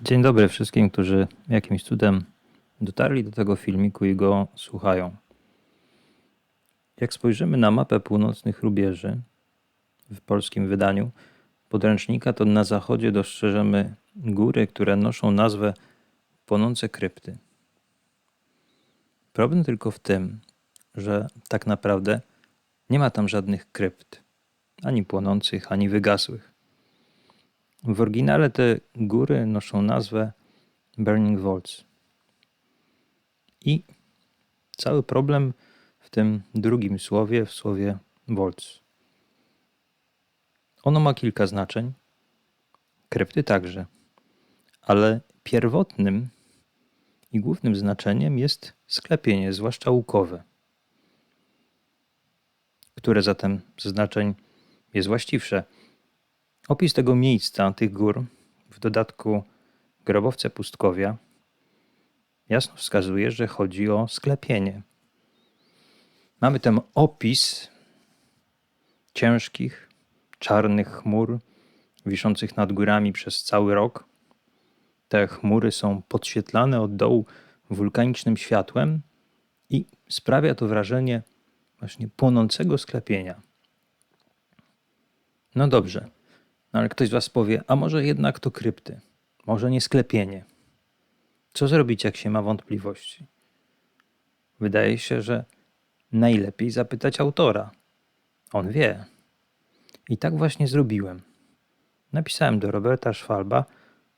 Dzień dobry wszystkim, którzy jakimś cudem dotarli do tego filmiku i go słuchają. Jak spojrzymy na mapę północnych rubieży w polskim wydaniu podręcznika, to na zachodzie dostrzeżemy góry, które noszą nazwę Płonące Krypty. Problem tylko w tym, że tak naprawdę nie ma tam żadnych krypt, ani płonących, ani wygasłych. W oryginale te góry noszą nazwę Burning Vaults. I cały problem w tym drugim słowie, w słowie Vaults. Ono ma kilka znaczeń, krypty także, ale pierwotnym i głównym znaczeniem jest sklepienie, zwłaszcza łukowe. Które zatem ze znaczeń jest właściwsze? Opis tego miejsca, tych gór, w dodatku grobowce pustkowia, jasno wskazuje, że chodzi o sklepienie. Mamy ten opis ciężkich, czarnych chmur wiszących nad górami przez cały rok. Te chmury są podświetlane od dołu wulkanicznym światłem i sprawia to wrażenie właśnie płonącego sklepienia. No dobrze, no ale ktoś z Was powie, a może jednak to krypty, może nie sklepienie. Co zrobić, jak się ma wątpliwości? Wydaje się, że najlepiej zapytać autora. On wie. I tak właśnie zrobiłem. Napisałem do Roberta Schwalba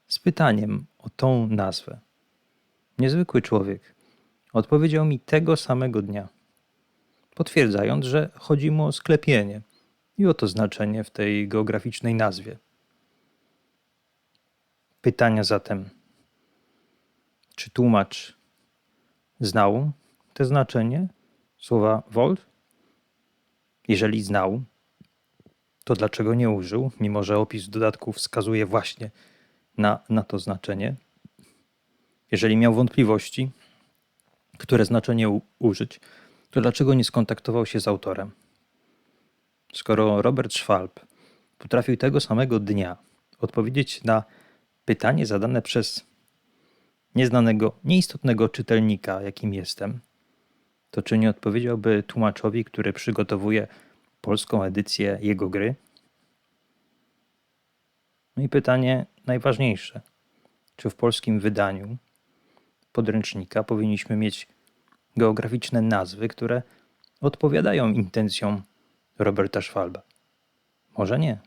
z pytaniem o tą nazwę. Niezwykły człowiek. Odpowiedział mi tego samego dnia, potwierdzając, że chodzi mu o sklepienie i o to znaczenie w tej geograficznej nazwie. Pytania zatem. Czy tłumacz znał te znaczenie słowa volt? Jeżeli znał, to dlaczego nie użył, mimo że opis dodatku wskazuje właśnie na, na to znaczenie? Jeżeli miał wątpliwości, które znaczenie użyć, to dlaczego nie skontaktował się z autorem? Skoro Robert Schwalb potrafił tego samego dnia odpowiedzieć na pytanie zadane przez nieznanego, nieistotnego czytelnika, jakim jestem, to czy nie odpowiedziałby tłumaczowi, który przygotowuje polską edycję jego gry? No i pytanie najważniejsze: czy w polskim wydaniu podręcznika powinniśmy mieć geograficzne nazwy, które odpowiadają intencjom Roberta Schwalba? Może nie.